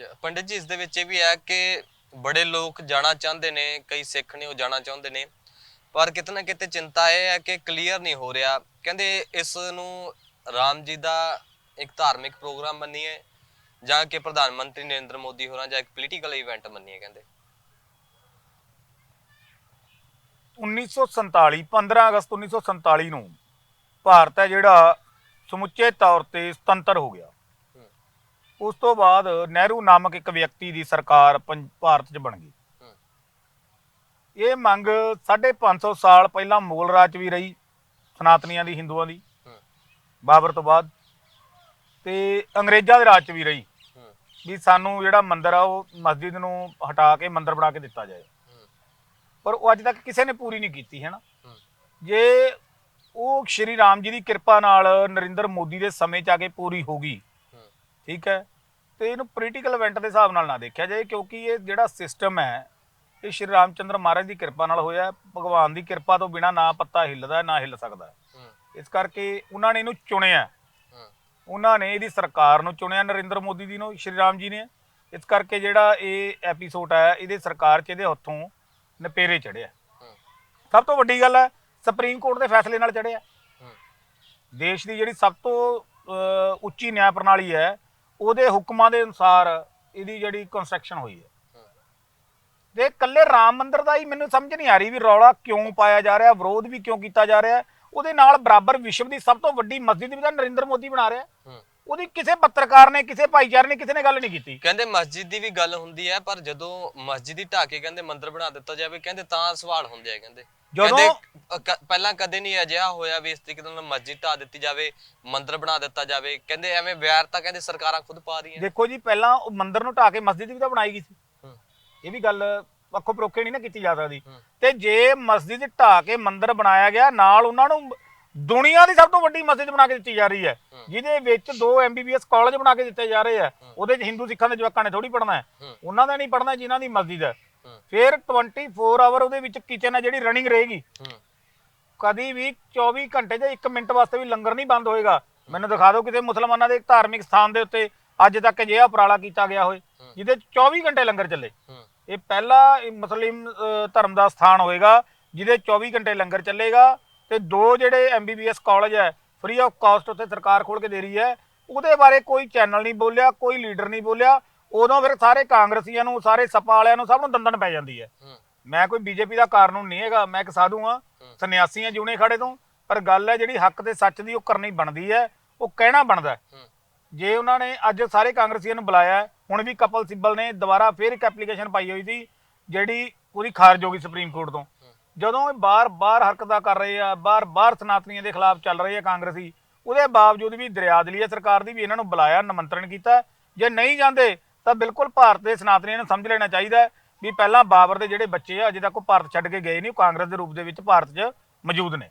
ਜ- ਪੰਡਿਤ ਜੀ, ਇਸ ਦੇ ਵਿੱਚ ਇਹ ਵੀ ਹੈ ਕਿ ਬੜੇ ਲੋਕ ਜਾਣਾ ਚਾਹੁੰਦੇ ਨੇ, ਕਈ ਸਿੱਖ ਨੇ ਉਹ ਜਾਣਾ ਚਾਹੁੰਦੇ ਨੇ, ਪਰ ਕਿਤੇ ਕਿਤੇ ਚਿੰਤਾ ਇਹ ਹੈ ਕਿ ਕਲੀਅਰ ਨਹੀਂ ਹੋ ਰਿਹਾ। ਕਹਿੰਦੇ ਇਸ ਨੂੰ ਰਾਮ ਜੀ ਦਾ ਇੱਕ ਧਾਰਮਿਕ ਪ੍ਰੋਗਰਾਮ ਮੰਨੀਏ, ਜਾਂ ਕਿ ਪ੍ਰਧਾਨ ਮੰਤਰੀ ਨਰਿੰਦਰ ਮੋਦੀ ਹੋਰਾਂ ਜਾਂ ਇੱਕ ਪੋਲੀਟੀਕਲ ਇਵੈਂਟ ਮੰਨੀਏ ਕਹਿੰਦੇ। 1947 15 ਅਗਸਤ 1947 ਨੂੰ ਭਾਰਤ ਹੈ ਜਿਹੜਾ ਸਮੁੱਚੇ ਤੌਰ ਤੇ ਸੁਤੰਤਰ ਹੋ ਗਿਆ। ਉਸ ਤੋਂ ਬਾਅਦ ਨਹਿਰੂ ਨਾਮਕ ਇੱਕ ਵਿਅਕਤੀ ਦੀ ਸਰਕਾਰ ਪੰ- ਭਾਰਤ 'ਚ ਬਣ ਗਈ। ਇਹ ਮੰਗ 550 ਸਾਲ ਪਹਿਲਾਂ ਮੁਗਲ ਰਾਜ 'ਚ ਵੀ ਰਹੀ ਸਨਾਤਨੀਆਂ ਦੀ ਹਿੰਦੂਆਂ ਦੀ। ਬਾਬਰ ਤੋਂ ਬਾਅਦ ਤੇ ਅੰਗਰੇਜ਼ਾਂ ਦੇ ਰਾਜ 'ਚ ਵੀ ਰਹੀ। ਵੀ ਸਾਨੂੰ ਜਿਹੜਾ ਮੰਦਿਰ ਆ ਉਹ ਮਸਜਿਦ ਨੂੰ ਹਟਾ ਕੇ ਮੰਦਿਰ ਬਣਾ ਕੇ ਦਿੱਤਾ ਜਾਏ। ਪਰ ਉਹ ਅੱਜ ਤੱਕ ਕਿਸੇ ਨੇ ਪੂਰੀ ਨਹੀਂ ਕੀਤੀ ਹੈ ਨਾ ਹੂੰ, ਜੇ ਉਹ ਸ਼੍ਰੀ ਰਾਮ ਜੀ ਦੀ ਕਿਰਪਾ ਨਾਲ ਨਰਿੰਦਰ ਮੋਦੀ ਦੇ ਸਮੇਂ 'ਚ ਆ ਕੇ ਪੂਰੀ ਹੋ ਗਈ ਠੀਕ ਹੈ? ਤੇ ਇਹਨੂੰ ਪੋਲੀਟੀਕਲ ਇਵੈਂਟ ਦੇ ਹਿਸਾਬ ਨਾਲ ਨਾ ਦੇਖਿਆ ਜਾਏ ਕਿਉਂਕਿ ਇਹ ਜਿਹੜਾ ਸਿਸਟਮ ਹੈ ਇਹ ਸ਼੍ਰੀ ਰਾਮਚੰਦਰ ਮਹਾਰਾਜ ਦੀ ਕਿਰਪਾ ਨਾਲ ਹੋਇਆ ਹੈ। ਭਗਵਾਨ ਦੀ ਕਿਰਪਾ ਤੋਂ ਬਿਨਾ ਨਾ ਪੱਤਾ ਹਿੱਲਦਾ ਹੈ, ਨਾ ਹਿੱਲ ਸਕਦਾ। ਹੈ। ਇਸ ਕਰਕੇ ਉਹਨਾਂ ਨੇ ਇਹਨੂੰ ਚੁਣਿਆ। ਹੂੰ, ਉਹਨਾਂ ਨੇ ਇਹਦੀ ਸਰਕਾਰ ਨੂੰ ਚੁਣਿਆ ਨਰਿੰਦਰ ਮੋਦੀ ਜੀ ਨੂੰ ਸ਼੍ਰੀ ਰਾਮ ਜੀ ਨੇ। ਇਸ ਕਰਕੇ ਜਿਹੜਾ ਇਹ ਐਪੀਸੋਡ ਹੈ ਇਹਦੇ ਸਰਕਾਰ 'ਚ ਇਹਦੇ ਹੱਥੋਂ ਨਪੇਰੇ ਚੜਿਆ ਸਭ ਤੋਂ ਵੱਡੀ ਗੱਲ ਹੈ ਸੁਪਰੀਮ ਕੋਰਟ ਦੇ ਫੈਸਲੇ ਨਾਲ ਚੜਿਆ ਦੇਸ਼ ਦੀ ਜਿਹੜੀ ਸਭ ਤੋਂ ਅਹ, ਉੱਚੀ ਨਿਆਂ ਪ੍ਰਣਾਲੀ ਹੈ ਉਹਦੇ ਹੁਕਮਾਂ ਦੇ ਅਨੁਸਾਰ ਇਹਦੀ ਜਿਹੜੀ ਕੰਸਟਰਕਸ਼ਨ ਹੋਈ ਹੈ। ਤੇ ਇਕੱਲੇ ਰਾਮ ਮੰਦਿਰ ਦਾ ਹੀ ਮੈਨੂੰ ਸਮਝ ਨਹੀਂ ਆ ਰਹੀ ਵੀ ਰੌਲਾ ਕਿਉਂ ਪਾਇਆ ਜਾ ਰਿਹਾ, ਵਿਰੋਧ ਵੀ ਕਿਉਂ ਕੀਤਾ ਜਾ ਰਿਹਾ। ਉਹਦੇ ਨਾਲ ਬਰਾਬਰ ਵਿਸ਼ਵ ਦੀ ਸਭ ਤੋਂ ਵੱਡੀ ਮਸਜਿਦ ਵੀ ਤਾਂ ਨਰਿੰਦਰ ਮੋਦੀ ਬਣਾ ਰਿਹਾ। ਉਹਦੀ ਕਿਸੇ ਪੱਤਰਕਾਰ ਨੇ ਕਿਸੇ ਭਾਈਚਾਰੇ ਨੇ ਕਿਸੇ ਨੇ ਗੱਲ ਨਹੀਂ ਕੀਤੀ। ਕਹਿੰਦੇ ਮਸਜਿਦ ਦੀ ਵੀ ਗੱਲ ਹੁੰਦੀ ਹੈ ਪਰ ਜਦੋਂ ਮਸਜਿਦ ਹੀ ਢਾਹ ਕੇ ਕਹਿੰਦੇ ਮੰਦਿਰ ਬਣਾ ਦਿੱਤਾ ਜਾਵੇ ਕਹਿੰਦੇ ਤਾਂ ਸਵਾਲ ਹੁੰਦੇ ਆ ਕਹਿੰਦੇ। ਜਦੋਂ- ਕਹਿੰਦੇ, ਅ, ਕ- ਪਹਿਲਾਂ ਕਦੇ ਨਹੀਂ ਅਜਿਹਾ ਹੋਇਆ ਵੀ ਇਸ ਤਰੀਕੇ ਨਾਲ ਮਸਜਿਦ ਢਾਹ ਦਿੱਤੀ ਜਾਵੇ ਮੰਦਿਰ ਬਣਾ ਦਿੱਤਾ ਜਾਵੇ। ਕਹਿੰਦੇ ਐਵੇਂ ਵਿਆਰ ਤਾਂ ਕਹਿੰਦੇ ਸਰਕਾਰਾਂ ਖੁਦ ਪਾ ਰਹੀਆਂ ਦੇਖੋ ਜੀ ਪਹਿਲਾਂ ਉਹ ਮੰਦਿਰ ਨੂੰ ਢਾਹ ਕੇ ਮਸਜਿਦ ਵੀ ਤਾਂ ਬਣਾਈ ਗਈ ਸੀ। ਹੂੰ, ਇਹ ਵੀ ਗੱਲ ਅੱਖੋਂ ਪਰੋਖੇ ਨਹੀਂ ਨਾ ਕੀਤੀ ਜਾ ਸਕਦੀ। ਹੂੰ। ਤੇ ਜੇ ਮਸਜਿਦ ਢਾਹ ਕੇ ਮੰਦਿਰ ਬਣਾਇਆ ਗਿਆ ਨਾਲ ਉਹਨਾਂ ਨੂੰ ਦੁਨੀਆ ਦੀ ਸਭ ਤੋਂ ਵੱਡੀ ਮਸਜਿਦ ਬਣਾ ਕੇ ਦਿੱਤੀ ਜਾ ਰਹੀ ਹੈ। ਜਿਹਦੇ ਵਿੱਚ ਦੋ ਐਮਬੀਬੀਐਸ ਕਾਲਜ ਬਣਾ ਕੇ ਦਿੱਤੇ ਜਾ ਰਹੇ ਆ। ਉਹਦੇ 'ਚ ਹਿੰਦੂ ਸਿੱਖਾਂ ਦੇ ਜਵਾਕਾਂ ਨੇ ਥੋੜੀ ਪੜਨਾ ਹੈ। ਉਹਨਾਂ ਦਾ ਨਹੀਂ ਪੜਨਾ ਜਿਨ੍ਹਾਂ ਦੀ ਮਸਜਿਦ ਹੈ। ਫਿਰ 24 ਆਵਰ ਉਹਦੇ ਵਿੱਚ ਕਿਚਨ ਹੈ ਜਿਹੜੀ ਰਨਿੰਗ ਰਹੇਗੀ। ਕਦੀ ਵੀ 24 ਘੰਟੇ ਜਾਂ 1 ਮਿੰਟ ਵਾਸਤੇ ਵੀ ਲੰਗਰ ਨਹੀਂ ਬੰਦ ਹੋਏਗਾ। ਮੈਨੂੰ ਦਿਖਾ ਦਿਓ ਕਿਸੇ ਮੁਸਲਮਾਨਾਂ ਦੇ ਧਾਰਮਿਕ ਸਥਾਨ ਦੇ ਉੱਤੇ ਅੱਜ ਤੱਕ ਅਜਿਹਾ ਉਪਰਾਲਾ ਕੀਤਾ ਗਿਆ ਹੋਏ ਹੂੰ। ਜਿਹਦੇ 'ਚ 24 ਘੰਟੇ ਲੰਗਰ ਚੱਲੇ। ਇਹ ਪਹਿਲਾ ਮੁਸਲਿਮ ਧਰਮ ਦਾ ਸਥਾਨ ਹੋਏਗਾ ਜਿਹਦੇ 24 ਘੰਟੇ ਲੰਗਰ ਚੱਲੇਗਾ। ਤੇ ਦੋ ਜਿਹੜੇ ਐਮਬੀਬੀਐਸ ਕਾਲਜ ਹੈ ਫ੍ਰੀ ਆਫ ਕਾਸਟ ਉੱਥੇ ਸਰਕਾਰ ਖੋਲ ਕੇ ਦੇ ਰਹੀ ਹੈ। ਉਹਦੇ ਬਾਰੇ ਕੋਈ ਚੈਨਲ ਨਹੀਂ ਬੋਲਿਆ ਕੋਈ ਲੀਡਰ ਨਹੀਂ ਬੋਲਿਆ। ਉਦੋਂ ਫਿਰ ਸਾਰੇ ਕਾਂਗਰਸੀਆਂ ਨੂੰ ਸਾਰੇ ਸਪਾ ਵਾਲਿਆਂ ਨੂੰ ਸਭ ਨੂੰ ਦੰਦਨ ਪੈ ਜਾਂਦੀ ਹੈ। ਮੈਂ ਕੋਈ ਬੀਜੇਪੀ ਦਾ ਕਾਰਨੂੰਨ ਨਹੀਂ ਹੈਗਾ ਮੈਂ ਇੱਕ ਸਾਧੂ ਹੂੰ। ਸੰਨਿਆਸੀ ਹਾਂ ਜੂਨੇ ਖੜੇ ਤੋਂ। ਪਰ ਗੱਲ ਹੈ ਜਿਹੜੀ ਹੱਕ ਤੇ ਸੱਚ ਦੀ ਉਹ ਕਰਨੀ ਬਣਦੀ ਹੈ ਉਹ ਕਹਿਣਾ ਬਣਦਾ ਜੇ ਉਹਨਾਂ ਨੇ ਅੱਜ ਸਾਰੇ ਕਾਂਗਰਸੀਆਂ ਨੂੰ ਬੁਲਾਇਆ ਹੁਣ ਵੀ ਕਪਲ ਸਿੱਬਲ ਨੇ ਦੁਬਾਰਾ ਫੇਰ ਇੱਕ ਐਪਲੀਕੇਸ਼ਨ ਪਾਈ ਹੋਈ ਸੀ ਜਿਹੜੀ ਉਹਦੀ ਖਾਰਜ ਹੋ ਗਈ ਸੁਪਰੀਮ ਕੋਰਟ ਤੋਂ। ਜਦੋਂ ਇਹ ਬਾਰ-ਬਾਰ ਹਰਕਤਾਂ ਕਰ ਰਹੇ ਆ ਬਾਰ-ਬਾਰ ਸਨਾਤਨੀਆਂ ਦੇ ਖਿਲਾਫ ਚੱਲ ਰਹੇ ਆ ਕਾਂਗਰਸੀ, ਉਹਦੇ ਬਾਵਜੂਦ ਵੀ ਦਰਿਆਦਲੀ ਹੈ ਸਰਕਾਰ ਦੀ ਵੀ ਇਹਨਾਂ ਨੂੰ ਬੁਲਾਇਆ, ਨਿਮੰਤਰਣ ਕੀਤਾ। ਜੇ ਨਹੀਂ ਜਾਂਦੇ, ਤਾਂ ਬਿਲਕੁਲ ਭਾਰਤ ਦੇ ਸਨਾਤਨੀਆਂ ਨੂੰ ਸਮਝ ਲੈਣਾ ਚਾਹੀਦਾ ਵੀ ਪਹਿਲਾਂ ਬਾਬਰ ਦੇ ਜਿਹੜੇ ਬੱਚੇ ਆ, ਅਜੇ ਤੱਕ ਉਹ ਭਾਰਤ ਛੱਡ ਕੇ ਗਏ ਨਹੀਂ, ਉਹ ਕਾਂਗਰਸ ਦੇ ਰੂਪ ਦੇ ਵਿੱਚ ਭਾਰਤ 'ਚ ਮੌਜੂਦ ਨੇ।